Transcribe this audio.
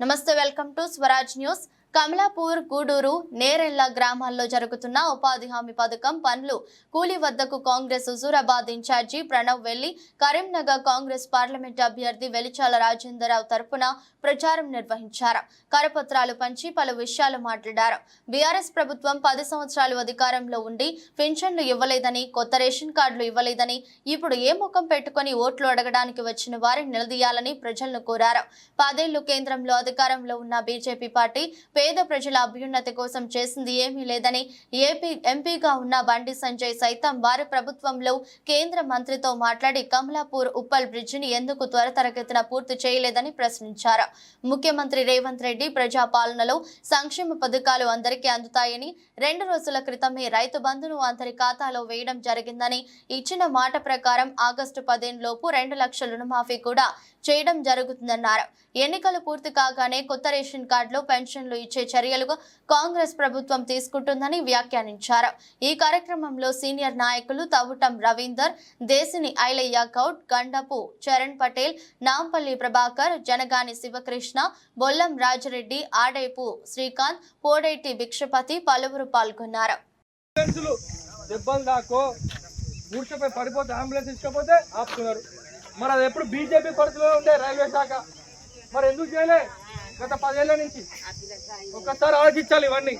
నమస్తే welcome to Swaraj news. Kamalapur Gudur Nerella గ్రామాల్లో జరుగుతున్న ఉపాధి హామీ పథకం పనులు కూలీ వద్దకు కాంగ్రెస్ హుజూరాబాద్ ఇన్ఛార్జి ప్రణవ్ వెళ్ళి కరీంనగర్ కాంగ్రెస్ పార్లమెంట్ అభ్యర్థి వెలిచాల రాజేందరరావు తరపున ప్రచారం నిర్వహించారు. కరపత్రాలు పంచి పలు విషయాలు మాట్లాడారు. బీఆర్ఎస్ ప్రభుత్వం పది సంవత్సరాలు అధికారంలో ఉండి పెన్షన్లు ఇవ్వలేదని కొత్త రేషన్ కార్డులు ఇవ్వలేదని ఇప్పుడు ఏ ముఖం పెట్టుకుని ఓట్లు అడగడానికి వచ్చిన వారిని నిలదీయాలని ప్రజలను కోరారు. పదేళ్ళు కేంద్రంలో అధికారంలో ఉన్న బీజేపీ పార్టీ పేద ప్రజల అభ్యున్నతి కోసం చేసింది ఏమీ లేదని ఏపీ ఎంపీగా ఉన్న బండి సంజయ్ సైతం వారి ప్రభుత్వంలో కేంద్ర మంత్రితో మాట్లాడి కమలాపూర్ ఉప్పల్ బ్రిడ్జిని ఎందుకు త్వరతరగతిన పూర్తి చేయలేదని ప్రశ్నించారు. ముఖ్యమంత్రి రేవంత్ రెడ్డి ప్రజా పాలనలో సంక్షేమ పథకాలు అందరికీ అందుతాయని రెండు రోజుల క్రితమే రైతు బంధును అందరి ఖాతాలో వేయడం జరిగిందని ఇచ్చిన మాట ప్రకారం ఆగస్టు పదిహేను లోపు రెండు లక్షల రుణమాఫీ కూడా చేయడం జరుగుతుందన్నారు. ఎన్నికలు పూర్తి కాగానే కొత్త రేషన్ కార్డులో పెన్షన్లు ఇచ్చే చర్యలుగా కాంగ్రెస్ ప్రభుత్వం తీసుకుంటుందని వ్యాఖ్యానించారు. ఈ కార్యక్రమంలో సీనియర్ నాయకులు తవుటం రవీందర్ దేశిని ఐలయ్య గౌడ్ గండపు చరణ్ పటేల్ నాంపల్లి ప్రభాకర్ జనగాని శివకృష్ణ బొల్లం రాజరెడ్డి ఆడేపు శ్రీకాంత్ పోడైటి భిక్షపతి పలువురు పాల్గొన్నారు. అంబులెన్సులు దెబ్బలు దాకో ఊడ్చపోయి పడిపోతే అంబులెన్స్ ఇచ్చకపోతే ఆపుతున్నారు. మరి అది ఎప్పుడు బీజేపీ పరిధిలో ఉండే రైల్వే శాఖ? మరి ఎందుకు చేయలే? గత పదేళ్ళ నుంచి. ఒక్కసారి ఆలోచించాలి ఇవన్నీ.